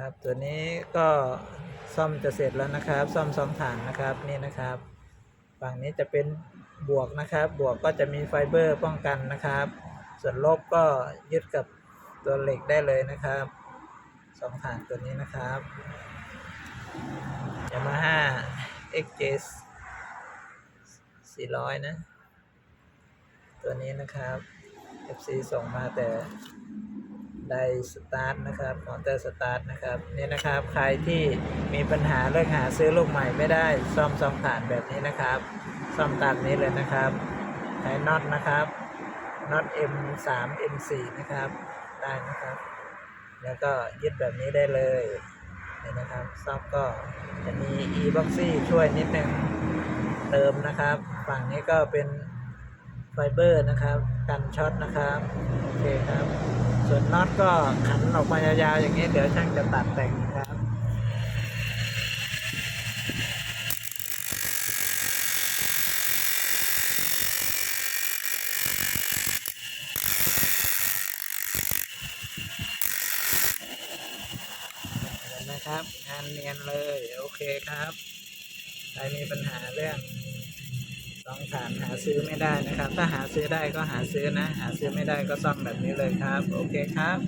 ครับตัวนี้ก็ซ่อมจะเสร็จแล้วนะครับ ซ่อมสองฐานนะครับนี่นะครับฝั่งนี้จะเป็นบวกนะครับ บวกก็จะมีไฟเบอร์ป้องกันนะครับ ส่วนลบก็ยึดกับตัวเหล็กได้เลยนะครับสองฐานตัวนี้นะครับยามาฮ่า XJ 400 นะ ตัวนี้นะครับ FC ส่งมาแต่ ได้สตาร์ทนะครับมอเตอร์สตาร์ทนะครับนี่นะครับ ใครที่มีปัญหาเรื่องหาซื้อลูกใหม่ไม่ได้ซ่อมสองฐานแบบนี้นะครับ ซ่อมตามนี้เลยนะครับใช้น็อตนะครับน็อต M3 M4 นะครับได้นะครับ แล้วก็ยึดแบบนี้ได้เลยนี่นะครับซ่อมก็จะมี e-boxy ช่วยนิดนึงเติมนะครับ ฝั่งนี้ก็เป็นไฟเบอร์นะครับ กันช็อตนะครับ โอเคครับ ส่วนน็อตก็ขันออกมายาวๆอย่างนี้ เดี๋ยวช่างจะตัดแต่งนะครับเห็นไหมครับ งานเนียนเลย โอเคครับใครมีปัญหาเรื่อง สองฐานหาซื้อไม่ได้นะครับ ถ้าหาซื้อได้ก็หาซื้อนะ หาซื้อไม่ได้ก็ซ่อมแบบนี้เลยครับ โอเคครับ